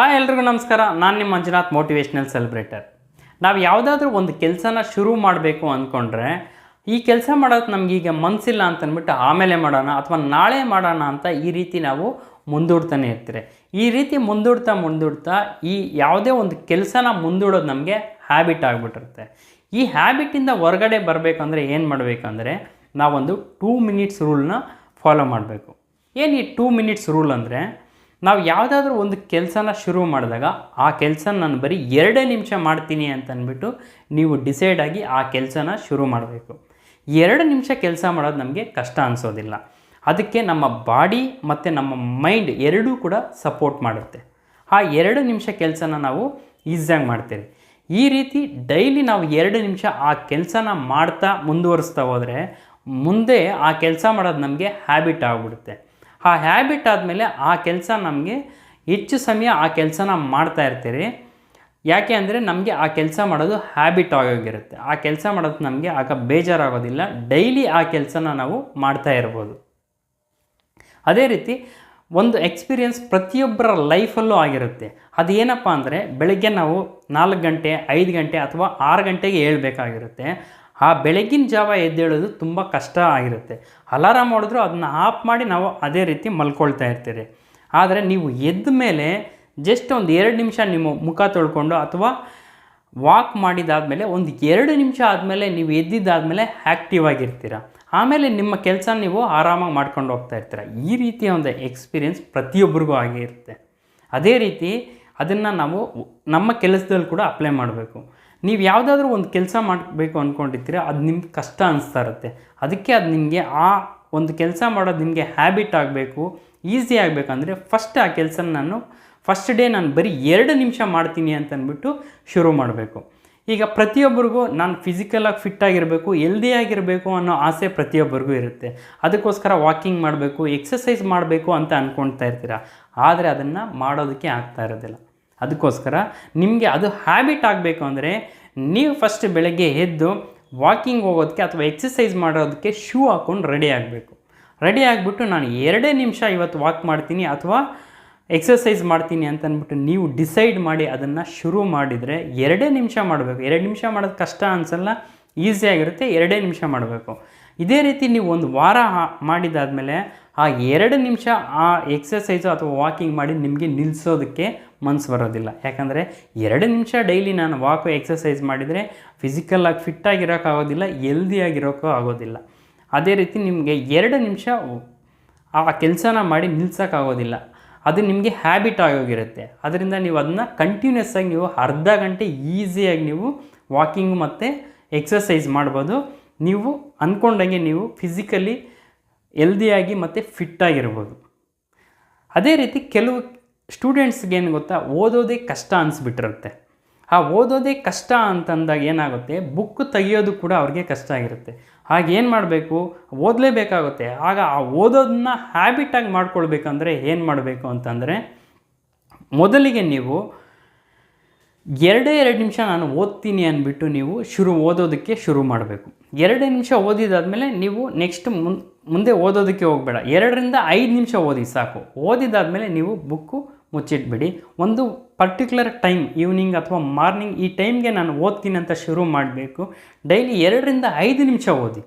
Hi ಎಲ್ರಿಗೂ ನಮಸ್ಕಾರ. ನಾನು ನಿಮ್ಮ ಮಂಜುನಾಥ್ ಮೋಟಿವೇಶ್ನಲ್ ಸೆಲೆಬ್ರೇಟರ್ ನಾವು ಯಾವುದಾದ್ರೂ ಒಂದು ಕೆಲಸನ ಶುರು ಮಾಡಬೇಕು ಅಂದ್ಕೊಂಡ್ರೆ ಈ ಕೆಲಸ ಮಾಡೋದು ನಮಗೀಗ ಮನಸ್ಸಿಲ್ಲ ಅಂತಂದ್ಬಿಟ್ಟು ಆಮೇಲೆ ಮಾಡೋಣ ಅಥವಾ ನಾಳೆ ಮಾಡೋಣ ಅಂತ ಈ ರೀತಿ ನಾವು ಮುಂದೂಡ್ತಾನೆ ಇರ್ತೀರಿ. ಈ ರೀತಿ ಮುಂದೂಡ್ತಾ ಮುಂದೂಡ್ತಾ ಈ ಯಾವುದೇ ಒಂದು ಕೆಲಸನ ಮುಂದೂಡೋದು ನಮಗೆ ಹ್ಯಾಬಿಟ್ ಆಗಿಬಿಟ್ಟಿರುತ್ತೆ. ಈ ಹ್ಯಾಬಿಟಿಂದ ಹೊರಗಡೆ ಬರಬೇಕಂದ್ರೆ ಏನು ಮಾಡಬೇಕಂದ್ರೆ ನಾವೊಂದು ಟೂ ಮಿನಿಟ್ಸ್ ರೂಲ್ನ ಫಾಲೋ ಮಾಡಬೇಕು. ಏನು ಈ ಟೂ ಮಿನಿಟ್ಸ್ ರೂಲ್ ಅಂದರೆ? ನಾವು ಯಾವುದಾದ್ರೂ ಒಂದು ಕೆಲಸನ ಶುರು ಮಾಡಿದಾಗ ಆ ಕೆಲಸ ನಾನು ಬರೀ ಎರಡೇ ನಿಮಿಷ ಮಾಡ್ತೀನಿ ಅಂತ ಅಂದ್ಬಿಟ್ಟು ನೀವು ಡಿಸೈಡ್ ಆಗಿ ಆ ಕೆಲಸನ ಶುರು ಮಾಡಬೇಕು. ಎರಡು ನಿಮಿಷ ಕೆಲಸ ಮಾಡೋದು ನಮಗೆ ಕಷ್ಟ ಅನಿಸೋದಿಲ್ಲ. ಅದಕ್ಕೆ ನಮ್ಮ ಬಾಡಿ ಮತ್ತು ನಮ್ಮ ಮೈಂಡ್ ಎರಡೂ ಕೂಡ ಸಪೋರ್ಟ್ ಮಾಡುತ್ತೆ. ಆ ಎರಡು ನಿಮಿಷ ಕೆಲಸನ ನಾವು ಈಸಿಯಾಗಿ ಮಾಡ್ತೀವಿ ಈ ರೀತಿ ಡೈಲಿ ನಾವು ಎರಡು ನಿಮಿಷ ಆ ಕೆಲಸನ ಮಾಡ್ತಾ ಮುಂದುವರಿಸ್ತಾ ಹೋದರೆ ಮುಂದೆ ಆ ಕೆಲಸ ಮಾಡೋದು ನಮಗೆ ಹ್ಯಾಬಿಟ್ ಆಗಿಬಿಡುತ್ತೆ. ಆ ಹ್ಯಾಬಿಟ್ ಆದಮೇಲೆ ಆ ಕೆಲಸ ನಮಗೆ ಹೆಚ್ಚು ಸಮಯ ಆ ಕೆಲಸನ ಮಾಡ್ತಾ ಇರ್ತೀರಿ. ಯಾಕೆ ಅಂದರೆ ನಮಗೆ ಆ ಕೆಲಸ ಮಾಡೋದು ಹ್ಯಾಬಿಟ್ ಆಗೋಗಿರುತ್ತೆ. ಆ ಕೆಲಸ ಮಾಡೋದು ನಮಗೆ ಆಗ ಬೇಜಾರಾಗೋದಿಲ್ಲ. ಡೈಲಿ ಆ ಕೆಲಸನ ನಾವು ಮಾಡ್ತಾ ಇರ್ಬೋದು. ಅದೇ ರೀತಿ ಒಂದು ಎಕ್ಸ್ಪೀರಿಯನ್ಸ್ ಪ್ರತಿಯೊಬ್ಬರ ಲೈಫಲ್ಲೂ ಆಗಿರುತ್ತೆ. ಅದು ಏನಪ್ಪ ಅಂದರೆ ಬೆಳಗ್ಗೆ ನಾವು ನಾಲ್ಕು ಗಂಟೆ, ಐದು ಗಂಟೆ ಅಥವಾ ಆರು ಗಂಟೆಗೆ ಹೇಳ್ಬೇಕಾಗಿರುತ್ತೆ. ಆ ಬೆಳಗಿನ ಜಾವ ಎದ್ದೇಳೋದು ತುಂಬ ಕಷ್ಟ ಆಗಿರುತ್ತೆ. ಅಲಾರಾಮ್ ಹೊಡೆದ್ರು ಅದನ್ನ ಆಫ್ ಮಾಡಿ ನಾವು ಅದೇ ರೀತಿ ಮಲ್ಕೊಳ್ತಾ ಇರ್ತೀರಿ. ಆದರೆ ನೀವು ಎದ್ದ ಮೇಲೆ ಜಸ್ಟ್ ಒಂದು ಎರಡು ನಿಮಿಷ ನಿಮ್ಮ ಮುಖ ತೊಳ್ಕೊಂಡು ಅಥವಾ ವಾಕ್ ಮಾಡಿದಾದಮೇಲೆ ಒಂದು ಎರಡು ನಿಮಿಷ ಆದಮೇಲೆ ನೀವು ಎದ್ದಿದ್ದಾದಮೇಲೆ ಆ್ಯಕ್ಟಿವ್ ಆಗಿರ್ತೀರ. ಆಮೇಲೆ ನಿಮ್ಮ ಕೆಲಸ ನೀವು ಆರಾಮಾಗಿ ಮಾಡ್ಕೊಂಡು ಹೋಗ್ತಾ ಇರ್ತೀರ. ಈ ರೀತಿಯ ಒಂದು ಎಕ್ಸ್ಪೀರಿಯೆನ್ಸ್ ಪ್ರತಿಯೊಬ್ಬರಿಗೂ ಆಗಿರುತ್ತೆ. ಅದೇ ರೀತಿ ಅದನ್ನು ನಾವು ನಮ್ಮ ಕೆಲಸದಲ್ಲಿ ಕೂಡ ಅಪ್ಲೈ ಮಾಡಬೇಕು. ನೀವು ಯಾವುದಾದ್ರೂ ಒಂದು ಕೆಲಸ ಮಾಡಬೇಕು ಅಂದ್ಕೊಂಡಿರ್ತೀರ ಅದು ನಿಮ್ಗೆ ಕಷ್ಟ ಅನಿಸ್ತಾ ಇರುತ್ತೆ. ಅದಕ್ಕೆ ಅದು ನಿಮಗೆ ಆ ಒಂದು ಕೆಲಸ ಮಾಡೋದು ನಿಮಗೆ ಹ್ಯಾಬಿಟ್ ಆಗಬೇಕು ಈಸಿ ಆಗಬೇಕಂದ್ರೆ ಫಸ್ಟ್ ಆ ಕೆಲಸನ ನಾನು ಫಸ್ಟ್ ಡೇ ನಾನು ಬರೀ ಎರಡು ನಿಮಿಷ ಮಾಡ್ತೀನಿ ಅಂತ ಅಂದ್ಬಿಟ್ಟು ಶುರು ಮಾಡಬೇಕು. ಈಗ ಪ್ರತಿಯೊಬ್ಬರಿಗೂ ನಾನು ಫಿಸಿಕಲಾಗಿ ಫಿಟ್ ಆಗಿರಬೇಕು ಎಲ್ದಿ ಆಗಿರಬೇಕು ಅನ್ನೋ ಆಸೆ ಪ್ರತಿಯೊಬ್ಬರಿಗೂ ಇರುತ್ತೆ. ಅದಕ್ಕೋಸ್ಕರ ವಾಕಿಂಗ್ ಮಾಡಬೇಕು ಎಕ್ಸಸೈಸ್ ಮಾಡಬೇಕು ಅಂತ ಅಂದ್ಕೊಳ್ತಾ ಇರ್ತೀರ. ಆದರೆ ಅದನ್ನು ಮಾಡೋದಕ್ಕೆ ಆಗ್ತಾ ಇರೋದಿಲ್ಲ. ಅದಕ್ಕೋಸ್ಕರ ನಿಮಗೆ ಅದು ಹ್ಯಾಬಿಟ್ ಆಗಬೇಕು ಅಂದರೆ ನೀವು ಫಸ್ಟ್ ಬೆಳಗ್ಗೆ ಎದ್ದು ವಾಕಿಂಗ್ ಹೋಗೋದಕ್ಕೆ ಅಥವಾ ಎಕ್ಸಸೈಸ್ ಮಾಡೋದಕ್ಕೆ ಶೂ ಹಾಕ್ಕೊಂಡು ರೆಡಿ ಆಗಬೇಕು. ರೆಡಿ ಆಗಿಬಿಟ್ಟು ನಾನು ಎರಡೇ ನಿಮಿಷ ಇವತ್ತು ವಾಕ್ ಮಾಡ್ತೀನಿ ಅಥವಾ ಎಕ್ಸಸೈಸ್ ಮಾಡ್ತೀನಿ ಅಂತ ಅಂದ್ಬಿಟ್ಟು ನೀವು ಡಿಸೈಡ್ ಮಾಡಿ ಅದನ್ನು ಶುರು ಮಾಡಿದರೆ ಎರಡೇ ನಿಮಿಷ ಮಾಡಬೇಕು. ಎರಡು ನಿಮಿಷ ಮಾಡೋದು ಕಷ್ಟ ಅನಿಸಲ್ಲ ಈಸಿಯಾಗಿರುತ್ತೆ ಎರಡೇ ನಿಮಿಷ ಮಾಡಬೇಕು. ಇದೇ ರೀತಿ ನೀವು ಒಂದು ವಾರ ಮಾಡಿದಾದಮೇಲೆ ಆ ಎರಡು ನಿಮಿಷ ಆ ಎಕ್ಸಸೈಸು ಅಥವಾ ವಾಕಿಂಗ್ ಮಾಡಿ ನಿಮಗೆ ನಿಲ್ಲಿಸೋದಕ್ಕೆ ಮನಸ್ಸು ಬರೋದಿಲ್ಲ. ಯಾಕಂದರೆ ಎರಡು ನಿಮಿಷ ಡೈಲಿ ನಾನು ವಾಕು ಎಕ್ಸಸೈಸ್ ಮಾಡಿದರೆ ಫಿಸಿಕಲ್ಲಾಗಿ ಫಿಟ್ಟಾಗಿರೋಕ್ಕಾಗೋದಿಲ್ಲ ಎಲ್ದಿಯಾಗಿರೋಕ್ಕೂ ಆಗೋದಿಲ್ಲ ಅದೇ ರೀತಿ ನಿಮಗೆ ಎರಡು ನಿಮಿಷ ಆ ಕೆಲಸನ ಮಾಡಿ ನಿಲ್ಸೋಕ್ಕಾಗೋದಿಲ್ಲ ಅದು ನಿಮಗೆ ಹ್ಯಾಬಿಟ್ ಆಗೋಗಿರುತ್ತೆ ಅದರಿಂದ ನೀವು ಅದನ್ನು ಕಂಟಿನ್ಯೂಸ್ ಆಗಿ ನೀವು ಅರ್ಧ ಗಂಟೆ ಈಸಿಯಾಗಿ ನೀವು ವಾಕಿಂಗ್ ಮತ್ತು ಎಕ್ಸಸೈಸ್ ಮಾಡ್ಬೋದು. ನೀವು ಅಂದ್ಕೊಂಡಂಗೆ ನೀವು ಫಿಸಿಕಲಿ ಎಲ್ದಿಯಾಗಿ ಮತ್ತು ಫಿಟ್ಟಾಗಿರ್ಬೋದು ಅದೇ ರೀತಿ ಕೆಲವು ಸ್ಟೂಡೆಂಟ್ಸ್ಗೆ ಏನು ಗೊತ್ತಾ, ಓದೋದೇ ಕಷ್ಟ ಅನಿಸ್ಬಿಟ್ಟಿರುತ್ತೆ. ಆ ಓದೋದೇ ಕಷ್ಟ ಅಂತಂದಾಗ ಏನಾಗುತ್ತೆ ಬುಕ್ ತೆಗಿಯೋದು ಕೂಡ ಅವ್ರಿಗೆ ಕಷ್ಟ ಆಗಿರುತ್ತೆ. ಆಗ ಏನು ಮಾಡಬೇಕು, ಓದಲೇಬೇಕಾಗುತ್ತೆ. ಆಗ ಆ ಓದೋದನ್ನ ಹ್ಯಾಬಿಟಾಗಿ ಮಾಡ್ಕೊಳ್ಬೇಕಂದ್ರೆ ಏನು ಮಾಡಬೇಕು ಅಂತಂದರೆ, ಮೊದಲಿಗೆ ನೀವು ಎರಡೇ ಎರಡು ನಿಮಿಷ ನಾನು ಓದ್ತೀನಿ ಅಂದ್ಬಿಟ್ಟು ನೀವು ಶುರು ಓದೋದಕ್ಕೆ ಶುರು ಮಾಡಬೇಕು. ಎರಡೇ ನಿಮಿಷ ಓದಿದಾದಮೇಲೆ ನೀವು ನೆಕ್ಸ್ಟ್ ಮುನ್, ಮುಂದೆ ಓದೋದಕ್ಕೆ ಹೋಗಬೇಡ. ಎರಡರಿಂದ ಐದು ನಿಮಿಷ ಓದಿ ಸಾಕು. ಓದಿದಾದಮೇಲೆ ನೀವು ಬುಕ್ಕು ಮುಚ್ಚಿಟ್ಬಿಡಿ. ಒಂದು ಪರ್ಟಿಕ್ಯುಲರ್ ಟೈಮ್ ಈವ್ನಿಂಗ್ ಅಥವಾ ಮಾರ್ನಿಂಗ್ ಈ ಟೈಮ್ಗೆ ನಾನು ಓದ್ತೀನಿ ಅಂತ ಶುರು ಮಾಡಬೇಕು. ಡೈಲಿ ಎರಡರಿಂದ ಐದು ನಿಮಿಷ ಓದಿ.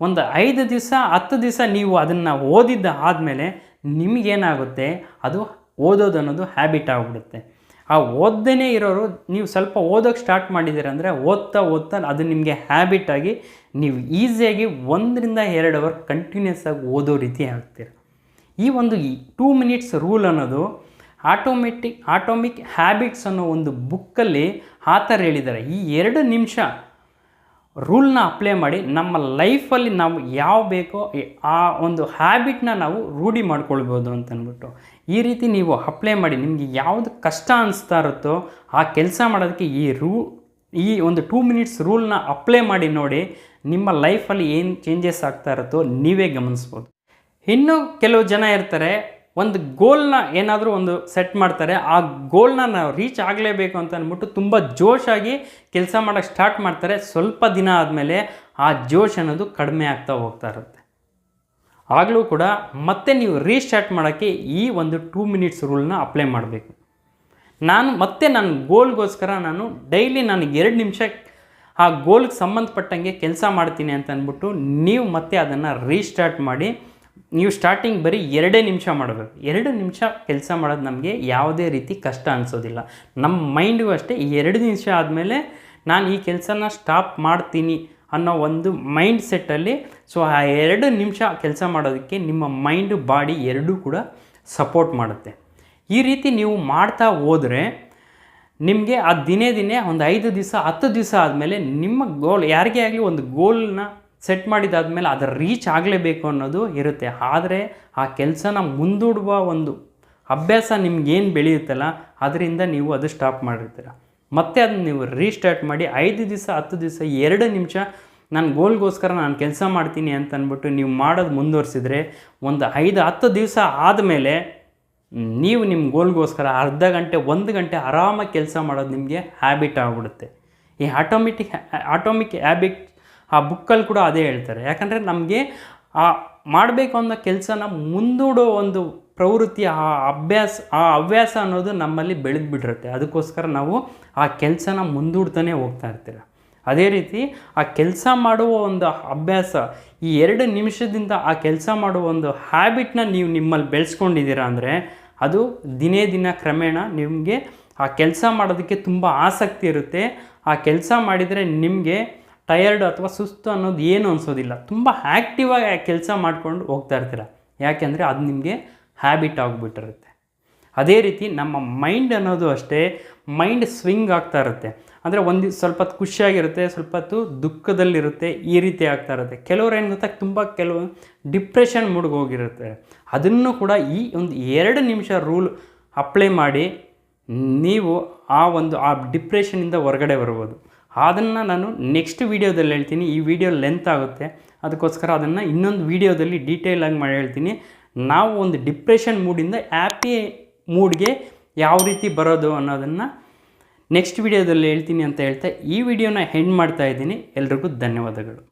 ಒಂದು ಐದು ದಿವಸ, ಹತ್ತು ದಿವಸ ನೀವು ಅದನ್ನು ಓದಿದ್ದ ಆದಮೇಲೆ ನಿಮಗೇನಾಗುತ್ತೆ? ಅದು ಓದೋದು ಅನ್ನೋದು ಹ್ಯಾಬಿಟ್ ಆಗಿಬಿಡುತ್ತೆ. ಆ ಓದ್ದನೇ ಇರೋರು ನೀವು ಸ್ವಲ್ಪ ಓದೋಕ್ಕೆ ಸ್ಟಾರ್ಟ್ ಮಾಡಿದ್ದೀರ ಅಂದರೆ ಓದ್ತಾ ಓದ್ತಾ ಅದು ನಿಮಗೆ ಹ್ಯಾಬಿಟ್ ಆಗಿ ನೀವು ಈಸಿಯಾಗಿ ಒಂದರಿಂದ ಎರಡು ಅವರ್ ಕಂಟಿನ್ಯೂಸ್ ಆಗಿ ಓದೋ ರೀತಿ ಆಗ್ತೀರ. ಈ ಒಂದು ಟೂ ಮಿನಿಟ್ಸ್ ರೂಲ್ ಅನ್ನೋದು ಆಟೋಮೆಟಿಕ್ ಆಟೋಮಿಕ್ ಹ್ಯಾಬಿಟ್ಸ್ ಅನ್ನೋ ಒಂದು ಬುಕ್ಕಲ್ಲಿ ಆ ಥರ ಹೇಳಿದ್ದಾರೆ. ಈ ಎರಡು ನಿಮಿಷ ರೂಲ್ನ ಅಪ್ಲೈ ಮಾಡಿ ನಮ್ಮ ಲೈಫಲ್ಲಿ ನಾವು ಯಾವ ಬೇಕೋ ಆ ಒಂದು ಹ್ಯಾಬಿಟ್ನ ನಾವು ರೂಢಿ ಮಾಡ್ಕೊಳ್ಬೋದು ಅಂತ ಅಂದ್ಬಿಟ್ಟು. ಈ ರೀತಿ ನೀವು ಅಪ್ಲೈ ಮಾಡಿ ನಿಮಗೆ ಯಾವುದು ಕಷ್ಟ ಅನಿಸ್ತಾ ಇರುತ್ತೋ ಆ ಕೆಲಸ ಮಾಡೋದಕ್ಕೆ ಈ ರೂ, ಈ ಒಂದು ಟೂ ಮಿನಿಟ್ಸ್ ರೂಲ್ನ ಅಪ್ಲೈ ಮಾಡಿ ನೋಡಿ ನಿಮ್ಮ ಲೈಫಲ್ಲಿ ಏನು ಚೇಂಜಸ್ ಆಗ್ತಾ ಇರುತ್ತೋ ನೀವೇ ಗಮನಿಸ್ಬೋದು. ಇನ್ನೂ ಕೆಲವು ಜನ ಇರ್ತಾರೆ, ಒಂದು ಗೋಲ್ನ ಏನಾದರೂ ಒಂದು ಸೆಟ್ ಮಾಡ್ತಾರೆ, ಆ ಗೋಲ್ನ ನಾವು ರೀಚ್ ಆಗಲೇಬೇಕು ಅಂತ ಅಂದ್ಬಿಟ್ಟು ತುಂಬ ಜೋಶಾಗಿ ಕೆಲಸ ಮಾಡೋಕ್ಕೆ ಸ್ಟಾರ್ಟ್ ಮಾಡ್ತಾರೆ. ಸ್ವಲ್ಪ ದಿನ ಆದಮೇಲೆ ಆ ಜೋಶ್ ಅನ್ನೋದು ಕಡಿಮೆ ಆಗ್ತಾ ಹೋಗ್ತಾ ಇರುತ್ತೆ. ಆಗಲೂ ಕೂಡ ಮತ್ತೆ ನೀವು ರೀಸ್ಟಾರ್ಟ್ ಮಾಡೋಕ್ಕೆ ಈ ಒಂದು ಟೂ ಮಿನಿಟ್ಸ್ ರೂಲ್ನ ಅಪ್ಲೈ ಮಾಡಬೇಕು. ನಾನು ಮತ್ತೆ ನನ್ನ ಗೋಲ್ಗೋಸ್ಕರ ನಾನು ಡೈಲಿ ನನಗೆ ಎರಡು ನಿಮಿಷ ಆ ಗೋಲ್ಗೆ ಸಂಬಂಧಪಟ್ಟಂಗೆ ಕೆಲಸ ಮಾಡ್ತೀನಿ ಅಂತ ಅಂದ್ಬಿಟ್ಟು ನೀವು ಮತ್ತೆ ಅದನ್ನು ರೀಸ್ಟಾರ್ಟ್ ಮಾಡಿ, ನೀವು ಸ್ಟಾರ್ಟಿಂಗ್ ಬರೀ ಎರಡೇ ನಿಮಿಷ ಮಾಡಬೇಕು. ಎರಡು ನಿಮಿಷ ಕೆಲಸ ಮಾಡೋದು ನಮಗೆ ಯಾವುದೇ ರೀತಿ ಕಷ್ಟ ಅನಿಸೋದಿಲ್ಲ. ನಮ್ಮ ಮೈಂಡಿಗೂ ಅಷ್ಟೇ ಎರಡು ನಿಮಿಷ ಆದಮೇಲೆ ನಾನು ಈ ಕೆಲಸನ ಸ್ಟಾಪ್ ಮಾಡ್ತೀನಿ ಅನ್ನೋ ಒಂದು ಮೈಂಡ್ ಸೆಟ್ಟಲ್ಲಿ ಸೊ ಆ ಎರಡು ನಿಮಿಷ ಕೆಲಸ ಮಾಡೋದಕ್ಕೆ ನಿಮ್ಮ ಮೈಂಡು ಬಾಡಿ ಎರಡೂ ಕೂಡ ಸಪೋರ್ಟ್ ಮಾಡುತ್ತೆ. ಈ ರೀತಿ ನೀವು ಮಾಡ್ತಾ ಹೋದರೆ ನಿಮಗೆ ಆ ದಿನೇ ದಿನೇ ಒಂದು ಐದು ದಿವಸ, ಹತ್ತು ದಿವಸ ಆದಮೇಲೆ ನಿಮ್ಮ ಗೋಲ್ ಯಾರಿಗೇ ಆಗಲಿ ಒಂದು ಗೋಲ್ನ ಸೆಟ್ ಮಾಡಿದಾದ್ಮೇಲೆ ಅದರ ರೀಚ್ ಆಗಲೇಬೇಕು ಅನ್ನೋದು ಇರುತ್ತೆ. ಆದರೆ ಆ ಕೆಲಸನ ಮುಂದೂಡುವ ಒಂದು ಅಭ್ಯಾಸ ನಿಮ್ಗೇನು ಬೆಳೆಯುತ್ತಲ್ಲ, ಅದರಿಂದ ನೀವು ಅದು ಸ್ಟಾಪ್ ಮಾಡಿರ್ತೀರ. ಮತ್ತೆ ಅದನ್ನ ನೀವು ರೀಸ್ಟಾರ್ಟ್ ಮಾಡಿ ಐದು ದಿವಸ, ಹತ್ತು ದಿವಸ, ಎರಡು ನಿಮಿಷ ನಾನು ಗೋಲ್ಗೋಸ್ಕರ ನಾನು ಕೆಲಸ ಮಾಡ್ತೀನಿ ಅಂತ ಅಂದ್ಬಿಟ್ಟು ನೀವು ಮಾಡೋದು ಮುಂದುವರಿಸಿದ್ರೆ ಒಂದು ಐದು, ಹತ್ತು ದಿವಸ ಆದಮೇಲೆ ನೀವು ನಿಮ್ಮ ಗೋಲ್ಗೋಸ್ಕರ ಅರ್ಧ ಗಂಟೆ, ಒಂದು ಗಂಟೆ ಆರಾಮಾಗಿ ಕೆಲಸ ಮಾಡೋದು ನಿಮಗೆ ಹ್ಯಾಬಿಟ್ ಆಗಿಬಿಡುತ್ತೆ. ಈ ಆಟೋಮೆಟಿಕ್ ಆಟೋಮಿಕ್ ಹ್ಯಾಬಿಟ್ ಆ ಬುಕ್ಕಲ್ಲಿ ಕೂಡ ಅದೇ ಹೇಳ್ತಾರೆ. ಯಾಕಂದರೆ ನಮಗೆ ಆ ಮಾಡಬೇಕು ಅನ್ನೋ ಕೆಲಸನ ಮುಂದೂಡೋ ಒಂದು ಪ್ರವೃತ್ತಿ, ಆ ಅಭ್ಯಾಸ, ಆ ಹವ್ಯಾಸ ಅನ್ನೋದು ನಮ್ಮಲ್ಲಿ ಬೆಳೆದು ಅದಕ್ಕೋಸ್ಕರ ನಾವು ಆ ಕೆಲಸನ ಮುಂದೂಡ್ತಾನೆ ಹೋಗ್ತಾ ಇರ್ತೀರ? ಅದೇ ರೀತಿ ಆ ಕೆಲಸ ಮಾಡುವ ಒಂದು ಅಭ್ಯಾಸ, ಈ ಎರಡು ನಿಮಿಷದಿಂದ ಆ ಕೆಲಸ ಮಾಡುವ ಒಂದು ಹ್ಯಾಬಿಟ್ನ ನೀವು ನಿಮ್ಮಲ್ಲಿ ಬೆಳೆಸ್ಕೊಂಡಿದ್ದೀರಾ ಅಂದರೆ, ಅದು ದಿನೇ ದಿನ ಕ್ರಮೇಣ ನಿಮಗೆ ಆ ಕೆಲಸ ಮಾಡೋದಕ್ಕೆ ತುಂಬ ಆಸಕ್ತಿ ಇರುತ್ತೆ. ಆ ಕೆಲಸ ಮಾಡಿದರೆ ನಿಮಗೆ ಟಯರ್ಡ್ ಅಥವಾ ಸುಸ್ತು ಅನ್ನೋದು ಏನು ಅನಿಸೋದಿಲ್ಲ. ತುಂಬ ಆ್ಯಕ್ಟಿವಾಗಿ ಆ ಕೆಲಸ ಮಾಡ್ಕೊಂಡು ಹೋಗ್ತಾ ಇರ್ತೀರ? ಯಾಕೆಂದರೆ ಅದು ನಿಮಗೆ ಹ್ಯಾಬಿಟ್ ಆಗಿಬಿಟ್ಟಿರುತ್ತೆ. ಅದೇ ರೀತಿ ನಮ್ಮ ಮೈಂಡ್ ಅನ್ನೋದು ಅಷ್ಟೇ ಮೈಂಡ್ ಸ್ವಿಂಗ್ ಆಗ್ತಾ ಇರುತ್ತೆ. ಅಂದರೆ ಒಂದು ಸ್ವಲ್ಪ ಖುಷಿಯಾಗಿರುತ್ತೆ ಸ್ವಲ್ಪ ಹೊತ್ತು ದುಃಖದಲ್ಲಿರುತ್ತೆ, ಈ ರೀತಿ ಆಗ್ತಾ ಇರುತ್ತೆ. ಕೆಲವ್ರು ಏನು ಗೊತ್ತಾ, ತುಂಬ ಕೆಲವು ಡಿಪ್ರೆಷನ್ ಮೂಡ್ಗೆ ಹೋಗಿರುತ್ತೆ. ಅದನ್ನು ಕೂಡ ಈ ಒಂದು ಎರಡು ನಿಮಿಷ ರೂಲ್ ಅಪ್ಲೈ ಮಾಡಿ ನೀವು ಆ ಒಂದು, ಆ ಡಿಪ್ರೆಷನಿಂದ ಹೊರಗಡೆ ಬರ್ಬೋದು. ಅದನ್ನು ನಾನು ನೆಕ್ಸ್ಟ್ ವೀಡಿಯೋದಲ್ಲಿ ಹೇಳ್ತೀನಿ. ಈ ವಿಡಿಯೋ ಲೆಂತ್ ಆಗುತ್ತೆ. ಅದಕ್ಕೋಸ್ಕರ ಅದನ್ನು ಇನ್ನೊಂದು ವೀಡಿಯೋದಲ್ಲಿ ಡೀಟೇಲಾಗಿ ಮಾಡಿ ಹೇಳ್ತೀನಿ. ನಾವು ಒಂದು ಡಿಪ್ರೆಷನ್ ಮೂಡಿಂದ ಹ್ಯಾಪಿ ಮೂಡ್ಗೆ ಯಾವ ರೀತಿ ಬರೋದು ಅನ್ನೋದನ್ನು ನೆಕ್ಸ್ಟ್ ವಿಡಿಯೋದಲ್ಲಿ ಹೇಳ್ತೀನಿ ಅಂತ ಹೇಳ್ತಾ ಈ ವಿಡಿಯೋನ ಹೆಂಡ್ ಮಾಡ್ತಾ ಇದ್ದೀನಿ. ಎಲ್ರಿಗೂ ಧನ್ಯವಾದಗಳು.